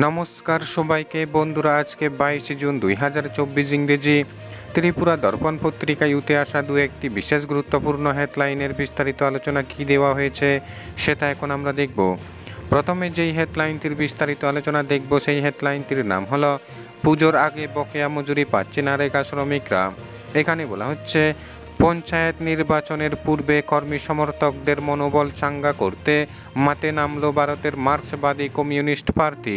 নমস্কার সবাইকে। বন্ধুরা, আজকে বাইশে জুন দুই হাজার চব্বিশ ইংরেজি ত্রিপুরা দর্পণ পত্রিকায় উঠে আসা দু একটি বিশেষ গুরুত্বপূর্ণ হেডলাইনের বিস্তারিত আলোচনা কী দেওয়া হয়েছে সেটা এখন আমরা দেখব। প্রথমে যেই হেডলাইনটির বিস্তারিত আলোচনা দেখব, সেই হেডলাইনটির নাম হলো, পুজোর আগে বকেয়া মজুরি পাচ্ছে না রেখা শ্রমিকরা। এখানে বলা হচ্ছে পঞ্চায়েত নির্বাচনের পূর্বে কর্মী সমর্থকদের মনোবল চাঙ্গা করতে মাঠে নামল ভারতের মার্ক্সবাদী কমিউনিস্ট পার্টি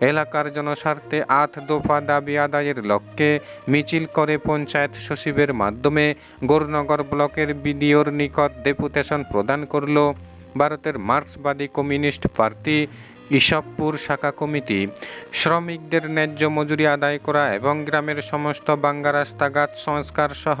এলাকার জনস্বার্থে আট দফা দাবি আদায়ের লক্ষ্যে মিছিল করে পঞ্চায়েত সচিবের মাধ্যমে গৌরনগর ব্লকের বিডিওর নিকট ডেপুটেশন প্রদান করল ভারতের মার্ক্সবাদী কমিউনিস্ট পার্টি ইসবপুর শাখা কমিটি। শ্রমিকদের ন্যায্য মজুরি আদায় করা এবং গ্রামের সমস্ত বাঙ্গা রাস্তাঘাট সংস্কার সহ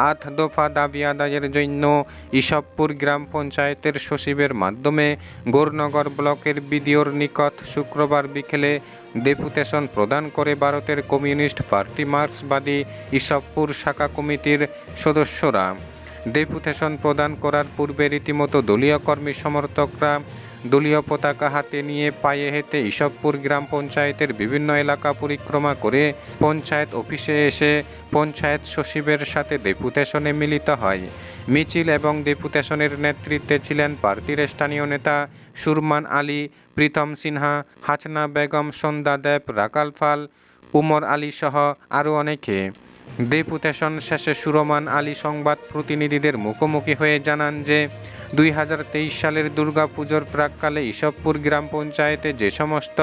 আট দফা দাবি আদায়ের জন্য ইসবপুর গ্রাম পঞ্চায়েতের সচিবের মাধ্যমে গোরনগর ব্লকের বিডিওর নিকট শুক্রবার বিকেলে ডেপুটেশন প্রদান করে ভারতের কমিউনিস্ট পার্টি মার্ক্সবাদী ইসবপুর শাখা কমিটির সদস্যরা ডেপুটেশন প্রদান করার পূর্বে রীতিমতো দলীয় কর্মী সমর্থকরা দলীয় পতাকা হাতে নিয়ে পায়ে হেঁটে ইসবপুর গ্রাম পঞ্চায়েতের বিভিন্ন এলাকা পরিক্রমা করে পঞ্চায়েত অফিসে এসে পঞ্চায়েত সচিবের সাথে ডেপুটেশনে মিলিত হয়। মিছিল এবং ডেপুটেশনের নেতৃত্বে ছিলেন পার্টির স্থানীয় নেতা সুরমান আলী, প্রীতম সিনহা হাচনা বেগম, সন্ধ্যা দেব, রাকাল ফাল উমর আলী সহ আরও অনেকে। ডেপুটেশন শেষে সুরমান আলী সংবাদ প্রতিনিধিদের মুখোমুখি হয়ে জানান যে, দুই হাজার তেইশ সালের দুর্গাপুজোর প্রাককালে ইসবপুর গ্রাম পঞ্চায়েতে যে সমস্ত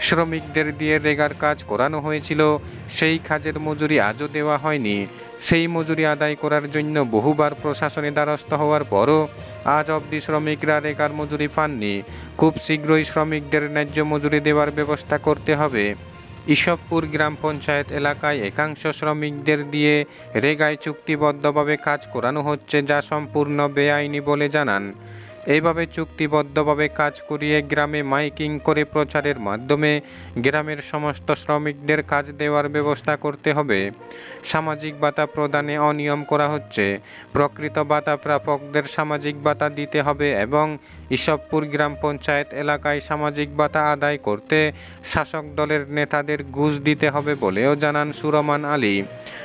শ্রমিকদের দিয়ে রেগার কাজ করানো হয়েছিল, সেই কাজের মজুরি আজও দেওয়া হয়নি। সেই মজুরি আদায় করার জন্য বহুবার প্রশাসনে দ্বারস্থ হওয়ার পরও আজ অবধি শ্রমিকরা রেগার মজুরি পাননি। খুব শীঘ্রই শ্রমিকদের ন্যায্য মজুরি দেওয়ার ব্যবস্থা করতে হবে। ইসবপুর গ্রাম পঞ্চায়েত এলাকায় একাংশ শ্রমিকদের দিয়ে রেগায় চুক্তিবদ্ধভাবে কাজ করানো হচ্ছে যা সম্পূর্ণ বেআইনি বলে জানান। এইভাবে চুক্তিবদ্ধভাবে কাজ করিয়ে গ্রামে মাইকিং করে প্রচারের মাধ্যমে গ্রামের সমস্ত শ্রমিকদের কাজ দেওয়ার ব্যবস্থা করতে হবে। সামাজিক ভাতা প্রদানে অনিয়ম করা হচ্ছে। প্রকৃত ভাতা প্রাপকদের সামাজিক ভাতা দিতে হবে এবং ইসবপুর গ্রাম পঞ্চায়েত এলাকায় সামাজিক ভাতা আদায় করতে শাসক দলের নেতাদের ঘুষ দিতে হবে বলেও জানান সুরমান আলী।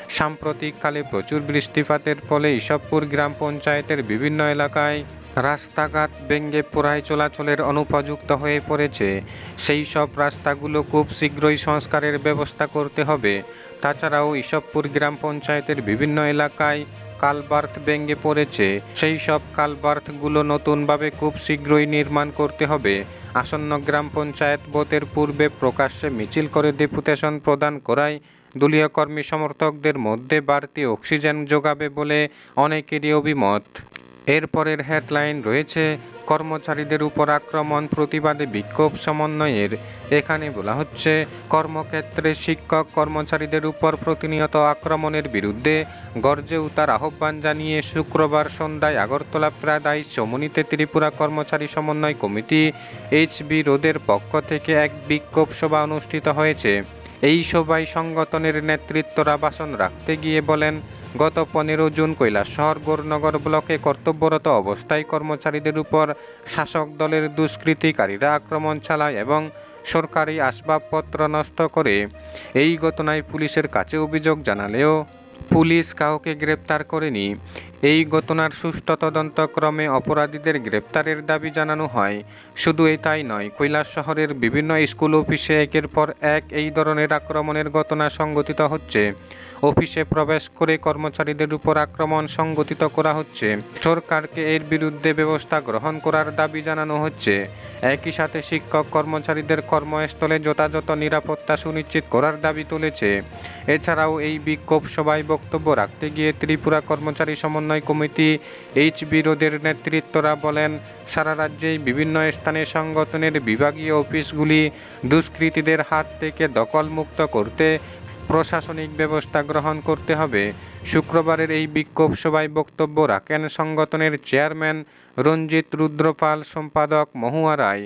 সাম্প্রতিককালে প্রচুর বৃষ্টিপাতের ফলে ইসবপুর গ্রাম পঞ্চায়েতের বিভিন্ন এলাকায় রাস্তাঘাট ভেঙ্গে পোড়ায় চলাচলের অনুপযুক্ত হয়ে পড়েছে। সেই সব রাস্তাগুলো খুব শীঘ্রই সংস্কারের ব্যবস্থা করতে হবে। তাছাড়াও ইসবপুর গ্রাম পঞ্চায়েতের বিভিন্ন এলাকায় কালবার্থ ভেঙ্গে পড়েছে। সেই সব কালবার্থগুলো নতুনভাবে খুব শীঘ্রই নির্মাণ করতে হবে। আসন্ন গ্রাম পঞ্চায়েত ভোটের পূর্বে প্রকাশ্যে মিছিল করে ডেপুটেশন প্রদান করায় দলীয় কর্মী সমর্থকদের মধ্যে বাড়তি অক্সিজেন যোগাবে বলে অনেকেরই অভিমত। এরপরের হেডলাইন রয়েছে, কর্মচারীদের উপর আক্রমণ, প্রতিবাদে বিক্ষোভ, সমন্বয়ের। এখানে বলা হচ্ছে, কর্মক্ষেত্রে শিক্ষক কর্মচারীদের উপর প্রতিনিয়ত আক্রমণের বিরুদ্ধে গর্জে উতার আহ্বান জানিয়ে শুক্রবার সন্ধ্যায় আগরতলা প্রাদায় চমুনিতে ত্রিপুরা কর্মচারী সমন্বয় কমিটি এইচবি রোদের পক্ষ থেকে এক বিক্ষোভ সভা অনুষ্ঠিত হয়েছে। এই সভায় সংগঠনের নেতৃত্বরা ভাষণ রাখতে গিয়ে বলেন গত পনেরো জুন কৈলাসহর গৌরনগর ব্লকে কর্তব্যরত অবস্থায় কর্মচারীদের উপর শাসক দলের দুষ্কৃতিকারীরা আক্রমণ চালায় এবং সরকারি আসবাবপত্র নষ্ট করে। এই ঘটনায় পুলিশের কাছে অভিযোগ জানালেও পুলিশ কাউকে গ্রেপ্তার করেনি। এই ঘটনার সুষ্ঠু তদন্ত ক্রমে অপরাধীদের গ্রেপ্তারের দাবি জানানো হয়। শুধু এই তাই নয়, কৈলাস শহরের বিভিন্ন স্কুল অফিসে একের পর এক এই ধরনের আক্রমণের ঘটনা সংঘটিত হচ্ছে। অফিসে প্রবেশ করে কর্মচারীদের উপর আক্রমণ সংগঠিত করা হচ্ছে। সরকারকে এর বিরুদ্ধে ব্যবস্থা গ্রহণ করার দাবি জানানো হচ্ছে। একই সাথে শিক্ষক কর্মচারীদের কর্মস্থলে যথাযথ নিরাপত্তা সুনিশ্চিত করার দাবি তুলেছে। এছাড়াও এই বিক্ষোভ সভায় বক্তব্য রাখতে গিয়ে ত্রিপুরা কর্মচারী সমন্বয় কমিটি এইচ বিরোধের নেতৃত্বরা বলেন, সারা রাজ্যেই বিভিন্ন স্থানে সংগঠনের বিভাগীয় অফিসগুলি দুষ্কৃতীদের হাত থেকে দখলমুক্ত করতে প্রশাসনিক ব্যবস্থা গ্রহণ করতে হবে। শুক্রবারের এই বিক্ষোভ সভায় বক্তব্য রাখেন সংগঠনের চেয়ারম্যান রঞ্জিত রুদ্রপাল, সম্পাদক মহুয়া রায়।